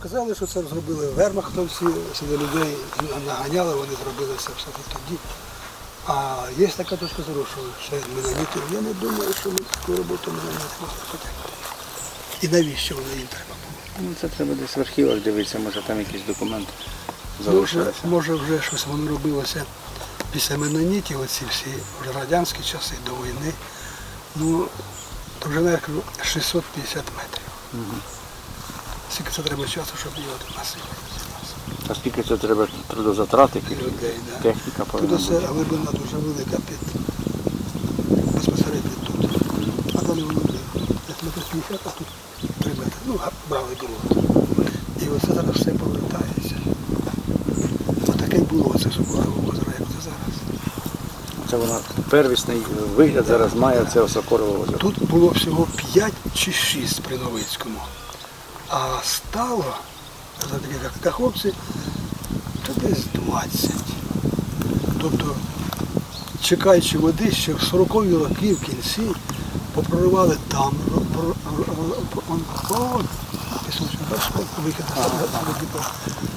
Ну, казали, що це зробили вермахтовці, сюди людей наганяли, вони зробили все тут тоді. А є така точка зору, що ще менонітів. Я не думаю, що ми таку роботу менонітів можна потягнути. І навіщо воно їм треба було? Ну, це треба десь в архівах дивитися, може там якісь документи залишилися. може вже щось воно робилося після менонітів, оці всі вже радянські часи до війни. Ну, то вже, я кажу, 650 метрів. Скільки це треба часу, щоб тут насипати? А скільки це треба трудозатрати, І людей, да. техніка Тут повинна оце бути. глибина дуже велика під безпосередньо тут. А далі воно буде. Як метр 50, а тут 3 метри. Ну, брали ґрунт. І оце зараз все повертається. Отаке було це Сокорове озеро, як це зараз. Це вона первісний вигляд зараз має це Осокорове озеро. Тут було всього 5 чи 6 при Новицькому. А стало, за такі як каховці, то десь 20. Тобто, чекаючи води, ще в 40-ві роки в кінці попроривали там, вихід.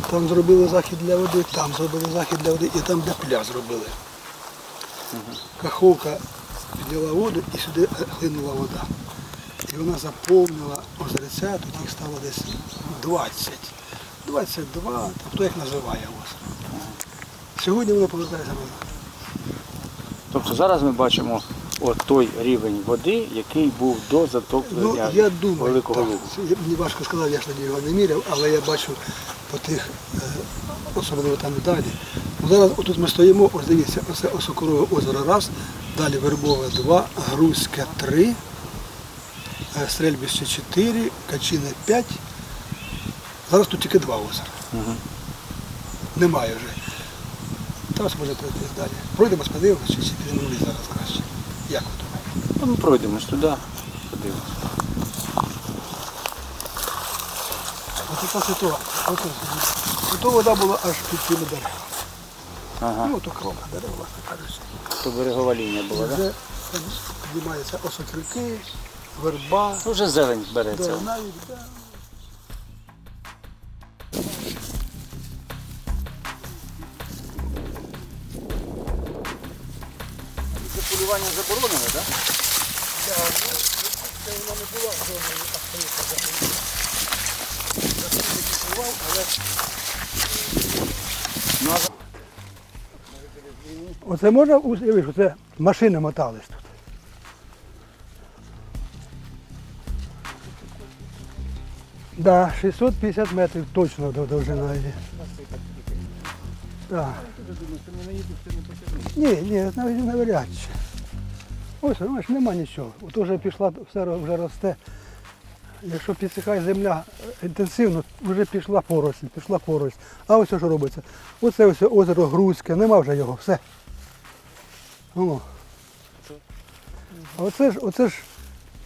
Там зробили захід для води, там зробили захід для води і там для пля зробили. Каховка підняла воду і сюди хлинула вода. І вона заповнила озерця, тут їх стало десь 20. 22, там хто як називає озеро. Сьогодні воно повертається назад. Тобто зараз ми бачимо от той рівень води, який був до Ну, затоплення я думаю, Великого так, Лугу. це мені важко сказати, я ж тоді його не міряв, але я бачу по тих, е, особливо там далі. Ну, Зараз отут ми стоїмо, ось дивіться, оце Осокорове озеро раз, далі Вербове два, Грузьке три, Стрельбище чотири, Качине п'ять. Зараз тут тільки два озера. Мгм. Немає вже. Зараз може пройтись далі. Пройдемо, подивимося, чи вниз зараз краще. Як ви думаєте? Ну, ми пройдемось туди, подивимось. Ось така ситуація. Ото вода була аж під цими деревами. Ага. Ну, то крона дерев, власне кажучи. То берегова лінія була, так? Вже піднімаються осокрики, верба, вже зелень береться. да, навіть, да. Це полювання заборонене, так? Це вона не була зоною авторитета заповідь. Заповідь існував, але Оце можна уявити, що це машини мотались тут. Да, 650 метрів точно до довжина є. Так. Ні, ні, навіть навряд чи. Ось, бачиш, нема нічого. От уже пішла, все вже росте. Якщо підсихає земля е, інтенсивно, вже пішла поросль, пішла поросль. А ось що робиться? Оце ось озеро Грузьке, нема вже його, все. О. А оце ж, оце ж,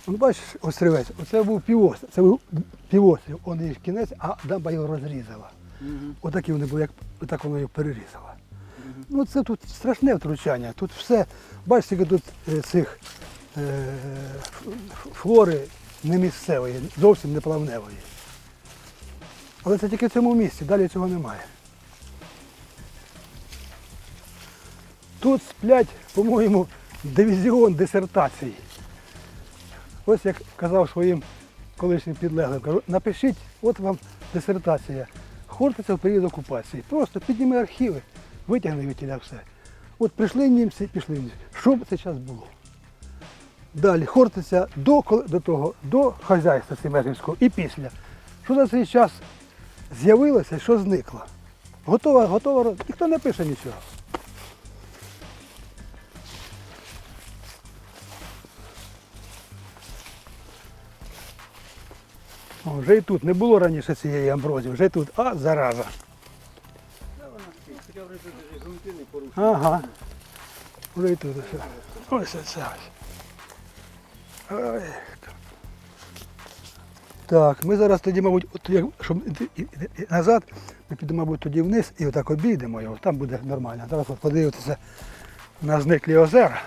ну, бачиш, острівець, оце був півострів, це був півострів, он їх кінець, а дамба його розрізала. Отакі вони були, як отак воно його перерізало. Ну це тут страшне втручання. Тут все, бачите, скільки тут е, цих е, флори не місцевої, зовсім не плавневої. Але це тільки в цьому місці, далі цього немає. Тут сплять, по-моєму, дивізіон дисертацій. Ось як казав своїм колишнім підлеглим, кажу, напишіть, от вам дисертація. Хортиця в період окупації. Просто підніми архіви, витягни вітіля все. От прийшли німці, пішли німці. Що б це час було? Далі Хортиця до, до того, до хазяйства Семерівського і після. Що за цей час з'явилося і що зникло? Готова, готова, ніхто не пише нічого. О, вже і тут не було раніше цієї амброзії, вже тут, а зараза. Ага. Вже і тут все. Ось це ось. Так, ми зараз тоді, мабуть, от як, щоб назад, ми підемо, мабуть, тоді вниз і отак обійдемо його, там буде нормально. Зараз подивитися на зниклі озера.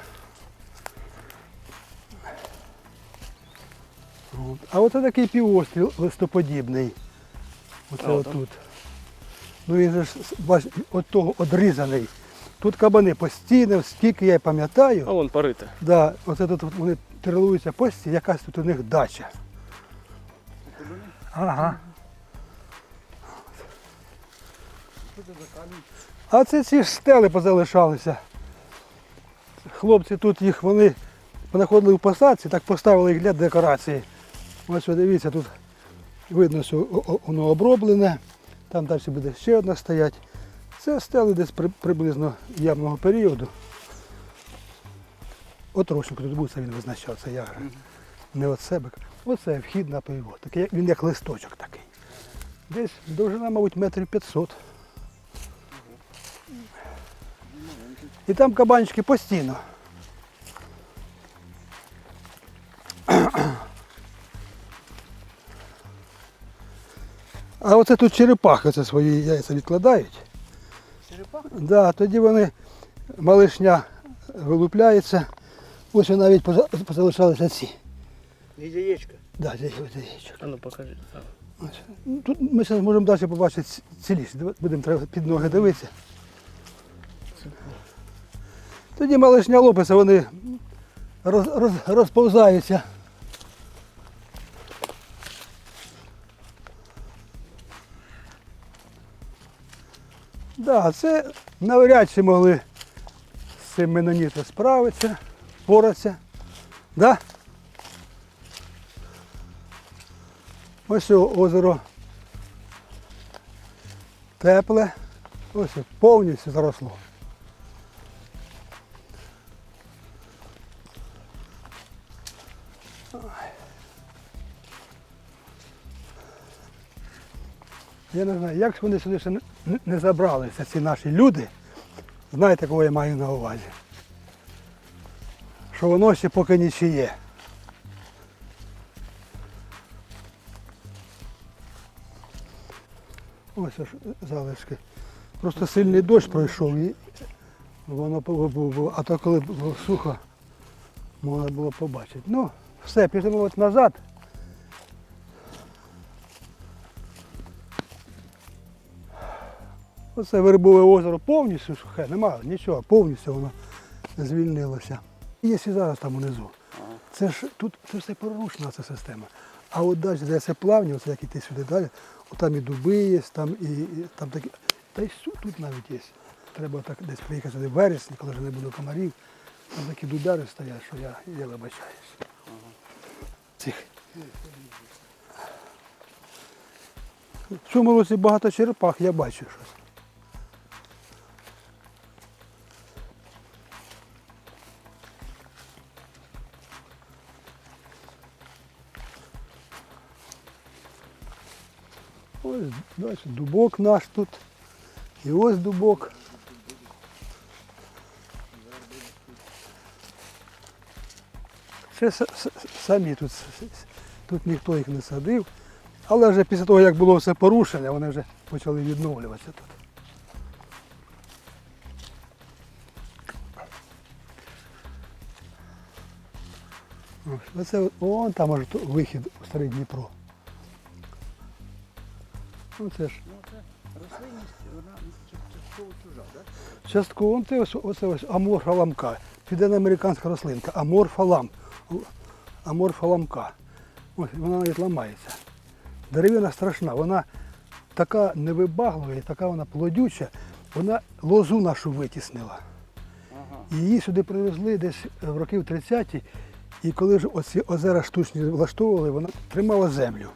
От. А оце такий півострів листоподібний. Оце А, отут. Ну він же ж бач, от того одрізаний. Тут кабани постійно, скільки я пам'ятаю. А вон парите. да, оце тут вони тренуються постійно, якась тут у них дача. Ага. А це ці ж стели позалишалися. Хлопці тут їх вони понаходили в посадці, так поставили їх для декорації. Ось ви дивіться, тут видно, що воно оброблене, там далі буде ще одна стоять. Це стели десь при- приблизно явного періоду. От Рощенко тут буде, він визначав, це я говорю. Не від себе. Оце вхід на перевод. Такий, він як листочок такий. Десь довжина, мабуть, метрів 500. І там кабанчики постійно. А оце тут черепахи це свої яйця відкладають. Черепаха? Да, тоді вони малишня вилупляється. Ось навіть позалишалися ці. Яєчка. Да, ось яєчок. А ну покажи. Ну, Тут ми зараз можемо далі побачити ці- цілість. Будемо треба під ноги дивитися. Тоді малишня лопиться, вони роз, роз, розповзаються. Да, це навряд чи могли з цим меноніти справитися, впоратися. Да? Ось озеро тепле, ось повністю заросло. Я не знаю, як вони сюди ще не, забралися, ці наші люди. Знаєте, кого я маю на увазі? Що воно ще поки нічиє. Ось аж залишки. Просто сильний дощ пройшов і воно було. А то коли було сухо, можна було побачити. Ну, все, пішли назад. Оце Вербове озеро повністю сухе, немає нічого, повністю воно звільнилося. Є і зараз там унизу. Це ж тут це все прорушена ця система. А от далі, де це плавні, оце як іти сюди далі, от там і дуби є, там і, і там такі. Та й тут навіть є. Треба так десь приїхати сюди в вересні, коли вже не буде комарів. Там такі дудари стоять, що я, я вибачаюсь. Цих. В цьому році багато черепах, я бачу щось. Ось дубок наш тут. І ось дубок. Це самі тут, тут ніхто їх не садив. Але вже після того, як було все порушене, вони вже почали відновлюватися тут. Оце вон там аж вихід у старий Дніпро. Ну це ж Рослинність, вона частково чужа, так? частково вон те ось, ось аморфа ламка. Південноамериканська рослинка. Аморфа лам. Аморфа ламка. Ось вона навіть ламається. Деревина страшна, вона така невибаглива і така вона плодюча, вона лозу нашу витіснила. Її сюди привезли десь в років 30-ті, і коли ж оці озера штучні влаштовували, вона тримала землю.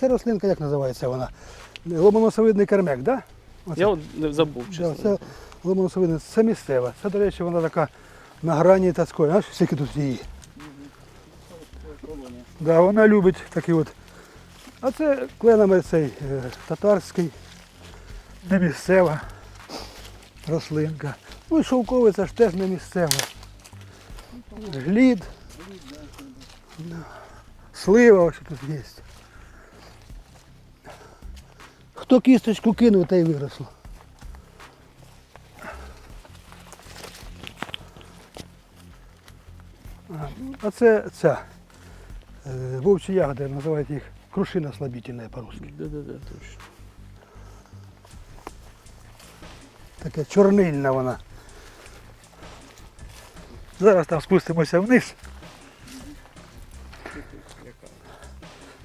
Це рослинка, як називається вона? Ломоносовидний кермек, так? Да? Я от не забув, Да, це лимоносовидна, це місцева. Це, до речі, вона така на грані тацької. Знаєш, скільки тут її? Да, вона любить такі от. А це кленами цей е, татарський, не місцева рослинка. Ну і шовковиця ж теж не місцева. Глід. Слива ось тут є. Хто кісточку кинув, та й виросло. А це ця. Е, вовчі ягоди, називають їх крушина слабітельна по-русски. Да, да, да, точно. Таке чорнильна вона. Зараз там спустимося вниз.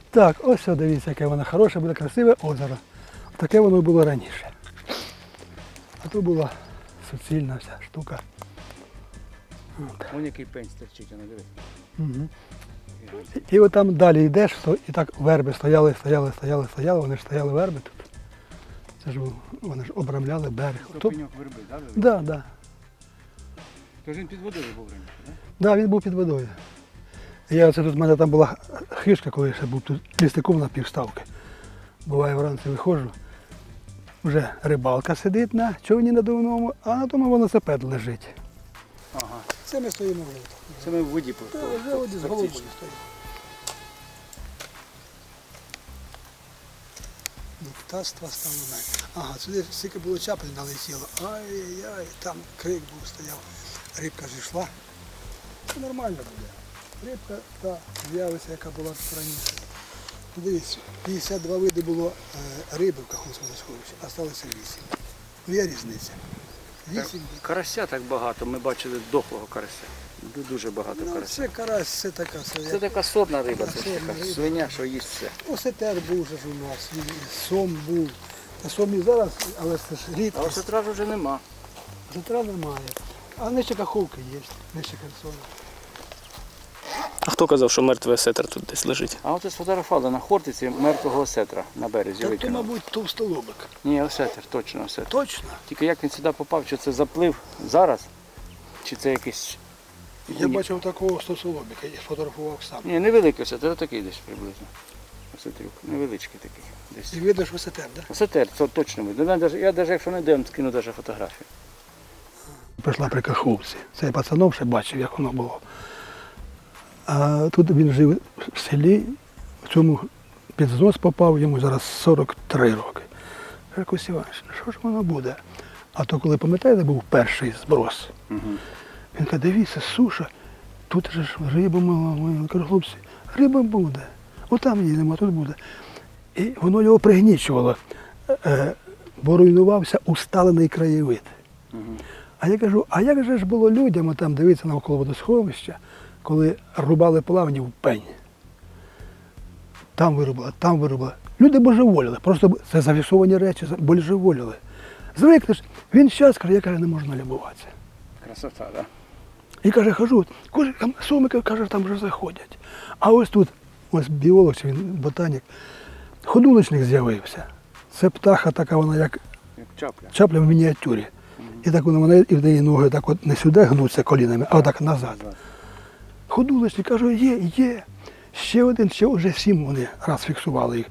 Так, ось все, дивіться, яке воно хороше, буде красиве озеро. Таке воно було раніше. А то була суцільна вся штука. Вон який пень стерчить, а не. Угу. І от там далі йдеш, і так верби стояли, стояли, стояли, стояли, вони ж стояли верби тут. Це ж вони ж обрамляли берег. То пеньок верби, так? Да, да, да. Тож він під водою був раніше, так? Да, він був під водою. Я оце тут в мене там була хишка, коли я ще був тут лістиком на півставки. Буває вранці виходжу. Вже рибалка сидить на човні надувному, а на тому велосипед лежить. Ага. Це ми стоїмо в Це ми в воді Та вже от з головою стоїть. Ну, птаства стало менше. Ага, сюди стільки було чапель налетіло. Ай-яй-яй, там крик був стояв. Рибка зійшла. Це нормально буде. Рибка та з'явиться, яка була раніше. Дивіться, 52 види було е, риби в Каховському сховищі, а сталося 8. Ну є різниця. 8 Карася так багато, ми бачили дохлого карася. Дуже багато Ну, карася. це карась, це така Це своя. така сорна риба, це така свиня, що їсть все. Осетер був же ж у нас, і сом був. Та сом і зараз, але це ж А рідко. ось одразу вже нема. Осетра немає. А нижче Каховки є, нижче Херсона. А хто казав, що мертвий сетер тут десь лежить? А от сфотографували на хортиці мертвого осетра на березі Та то, викинули. мабуть, товстолобик. Ні, осетр, точно осетр. Точно. Тільки як він сюди попав, чи це заплив зараз, чи це якийсь. Я бачив такого товстолобика, я сфотографував сам. Ні, невеликий осетр, такий десь приблизно. Осетрюк. Невеличкий такий. Десь. І видно, що Осетер, так? Да? Осетер, це точно видно. Я навіть, якщо не дам, скину навіть фотографію. Прийшла при Каховці. Це я пацаном ще бачив, як воно було. А тут він жив в селі, в цьому під знос попав, йому зараз 43 роки. Якось Іванович, ну що ж воно буде? А то коли пам'ятаєте, був перший зброс. Угу. Він каже, дивіться, суша, тут же ж риба мала. Кажу, хлопці, риба буде. Отам їдемо, а тут буде. І воно його пригнічувало, е, бо руйнувався усталений краєвид. Угу. А я кажу, а як же ж було людям там дивитися навколо водосховища, коли рубали плавні в пень? Там вирубали, там вирубали. Люди божеволіли, просто це зафіксовані речі, божеволіли. Звикнеш, він щас каже, я каже, не можна любуватися. Красота, так? Да? І каже, хожу, там сомики, каже, там вже заходять. А ось тут, ось біолог, він ботанік, ходулочник з'явився. Це птаха така, вона як Як чапля. чапля в мініатюрі. І так вона, вона і в неї ноги так от не сюди гнуться колінами, а отак назад. Назад. Кажу, є, є. Ще один, ще вже сім вони раз фіксували їх.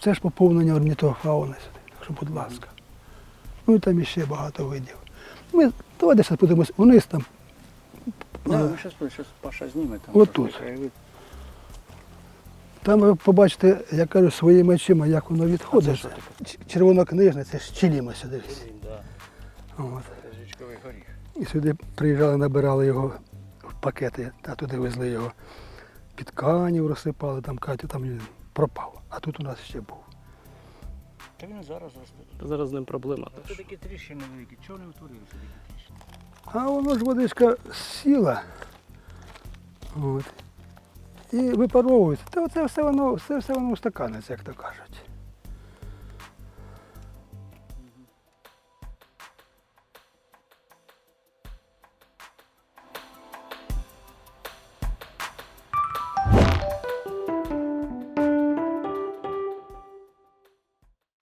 Це ж поповнення орнітофауни. Так що, будь ласка. Ну і там іще багато видів. Ми давайте зараз подивимось вниз там. Да, Е, ви щас, щас Паша зніме там. От тут. Там ви побачите, я кажу, своїми очима, як воно відходить. це що Червонокнижне, це ж чиліма сюди. От. Це жучковий горіх. І сюди приїжджали, набирали його пакети, а туди везли його під канів, розсипали, там Катю там він пропав. А тут у нас ще був. Та він зараз росте. Зараз з ним проблема. Це такі тріщини великі. Чого не утворилися такі тріщини? А воно ж водичка сіла. От. І випаровується. Та оце все воно, все, все воно устаканиться, як то кажуть.